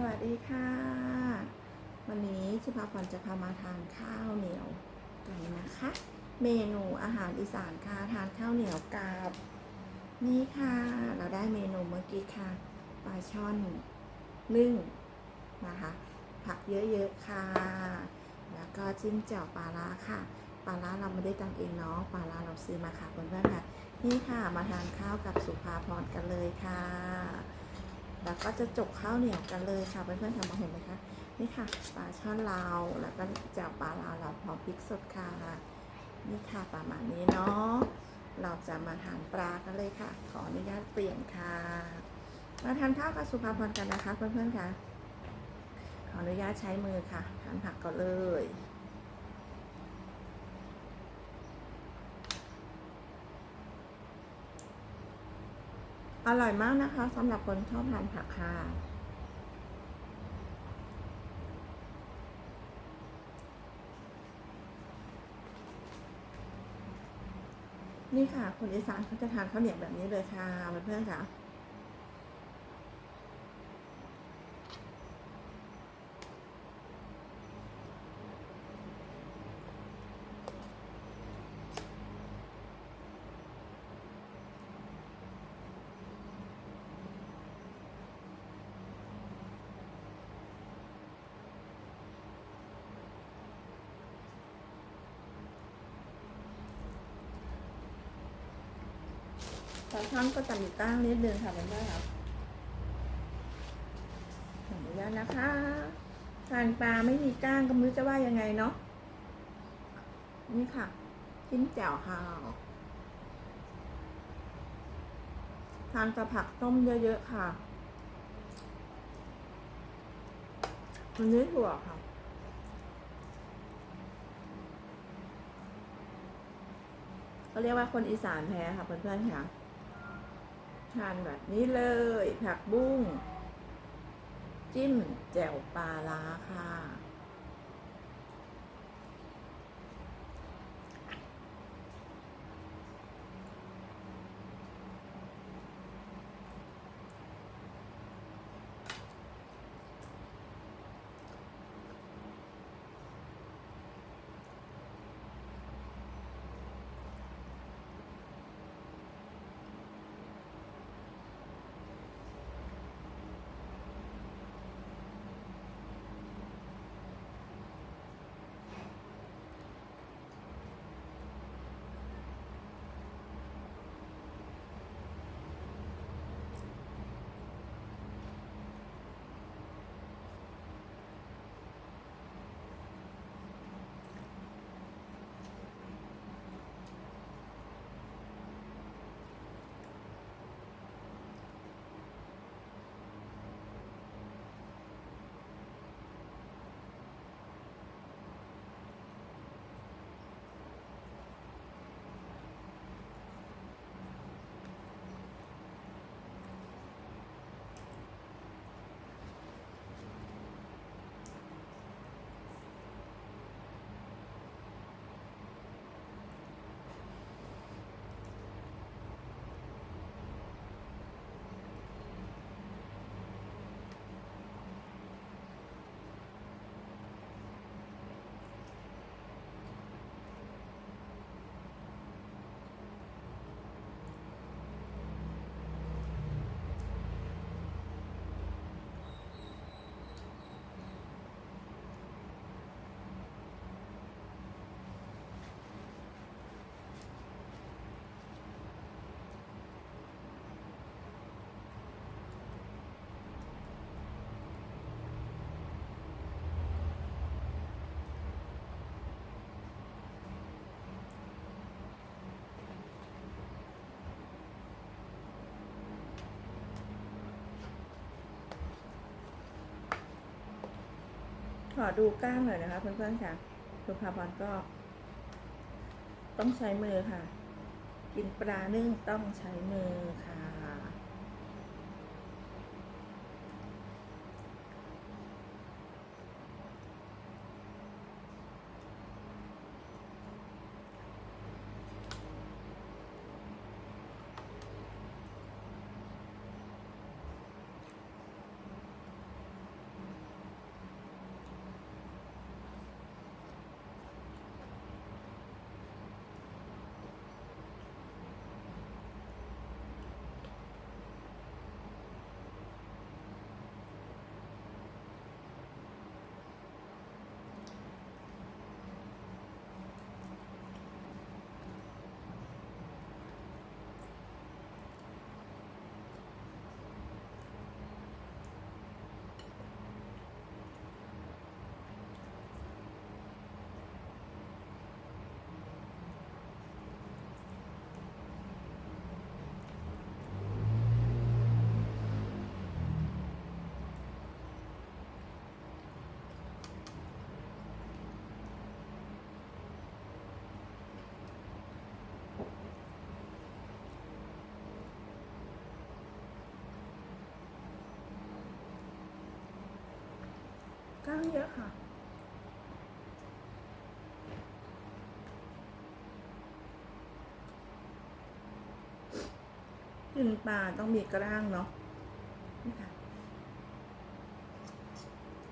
สวัสดีค่ะ วันนี้ชิพาพรจะพามาทานข้าวเหนียวกันนะคะ เมนูอาหารอีสานค่ะทานข้าวเหนียวกับนี่ค่ะ เราได้เมนูเมื่อกี้ค่ะปลาช่อนนึ่งนะคะ ผักเยอะๆค่ะ แล้วก็จิ้มแจ่วปลาร้าค่ะปลาร้าเราไม่ได้ตำเองเนาะปลาร้าเราซื้อมาค่ะเพื่อนๆค่ะ นี่ค่ะมาทานข้าวกับสุภาพรกันเลยค่ะ แล้วก็จะจกข้าวเหนียวกันเลยค่ะเพื่อนๆทำมาเห็นไหมคะนี่ค่ะปลาช่อนลาวแล้วก็แจ่วปลาลาวเราพร้อมพริกสดค่ะนี่ค่ะประมาณนี้เนาะเราจะมาทานปลากันเลยค่ะ ขออนุญาตเปลี่ยนค่ะมาทานข้าวกับสุภาพรกันนะคะเพื่อนๆค่ะขออนุญาตใช้มือค่ะทานผักก่อนเลย อร่อยมากนะคะสำหรับคนชอบทานผักค่ะนี่ค่ะคนอีสานเขาจะทานข้าวเหนียวแบบนี้เลยค่ะเพื่อนๆค่ะ ปลาช่อนก็จะมีก้งนิดนึงค่ะเพื่อนๆค่ะขออนุญาตนะคะทานปลาไม่มีก้างก็ไม่รู้จะว่ายังไงเนาะ นี่ค่ะจิ้มแจ่วค่ะทานกับผักต้มเยอะๆค่ะอันนี้ถั่วค่ะเขาเรียกว่าคนอีสานแท้ค่ะเพื่อนๆค่ะ ทานแบบนี้เลย ผักบุ้ง จิ้มแจ่วปลาล้าค่ะ ขอดูกล้ามหน่อยนะคะ เพื่อนๆค่ะสุภาพรก็ ต้องใช้มือค่ะ กินปลานึ่งต้องใช้มือค่ะ ก้างเยอะค่ะกินปลาต้องมีกระด้างเนาะนี่ค่ะ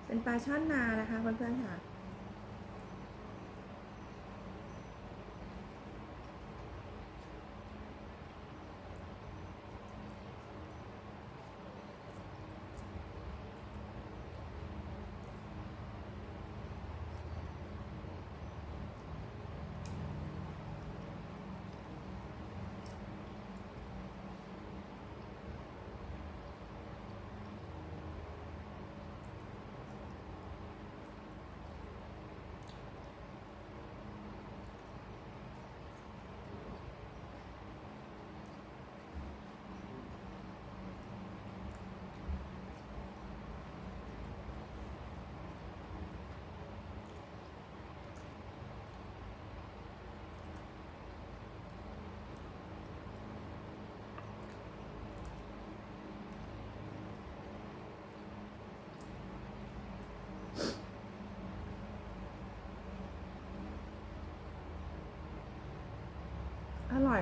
เป็นปลาช่อนนานะคะเพื่อนๆค่ะ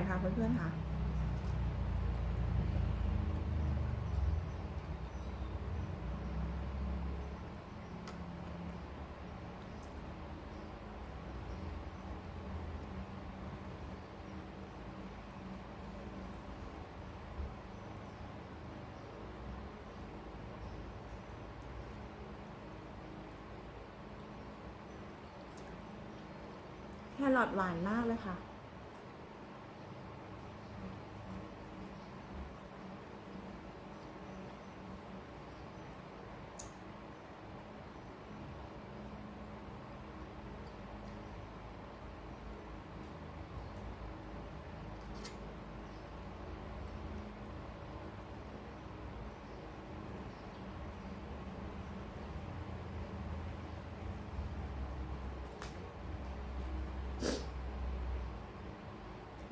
ค่ะเพื่อนๆค่ะแครอทหวานมากเลยค่ะ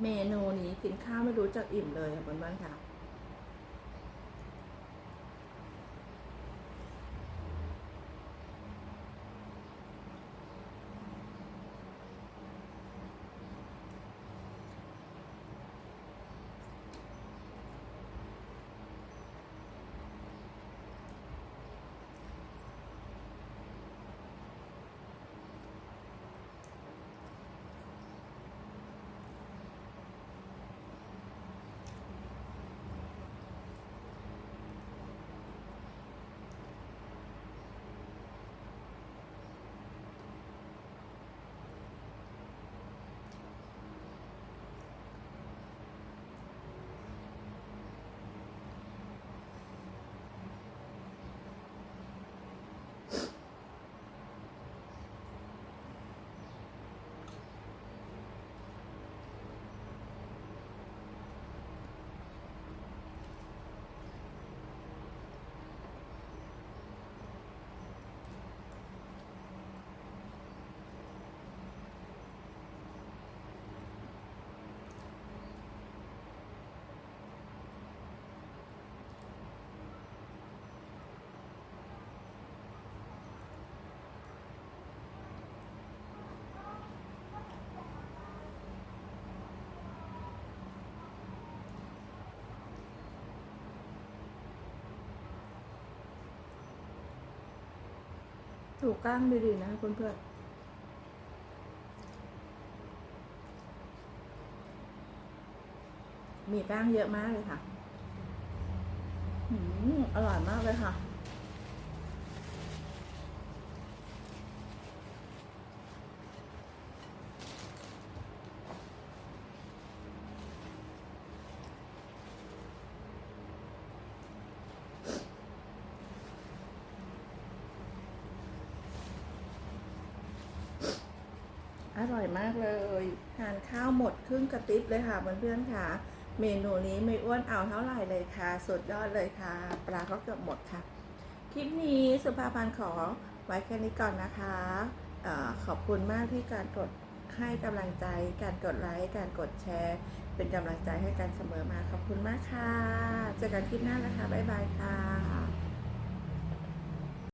เมนูนี้กินข้าวไม่รู้จักอิ่มเลยค่ะเพื่อนๆค่ะ ถูกก้างดีๆนะเพื่อนๆมีแป้งเยอะมากเลยค่ะอืมอร่อยมากเลยค่ะ ร่อยมากเลย ทานข้าวหมดครึ่งกระติบเลยค่ะเพื่อนๆค่ะ เมนูนี้ไม่อ้วนเอาเท่าไหร่เลยค่ะ สุดยอดเลยค่ะ ปลาก็เกือบหมดค่ะ คลิปนี้สุภาพันธ์ขอไว้แค่นี้ก่อนนะคะอขอบคุณมากที่การกดให้กำลังใจ การกดไลค์ การกดแชร์ เป็นกำลังใจให้กันเสมอมา ขอบคุณมากค่ะ เจอกันคลิปหน้านะคะ บ๊ายบายค่ะ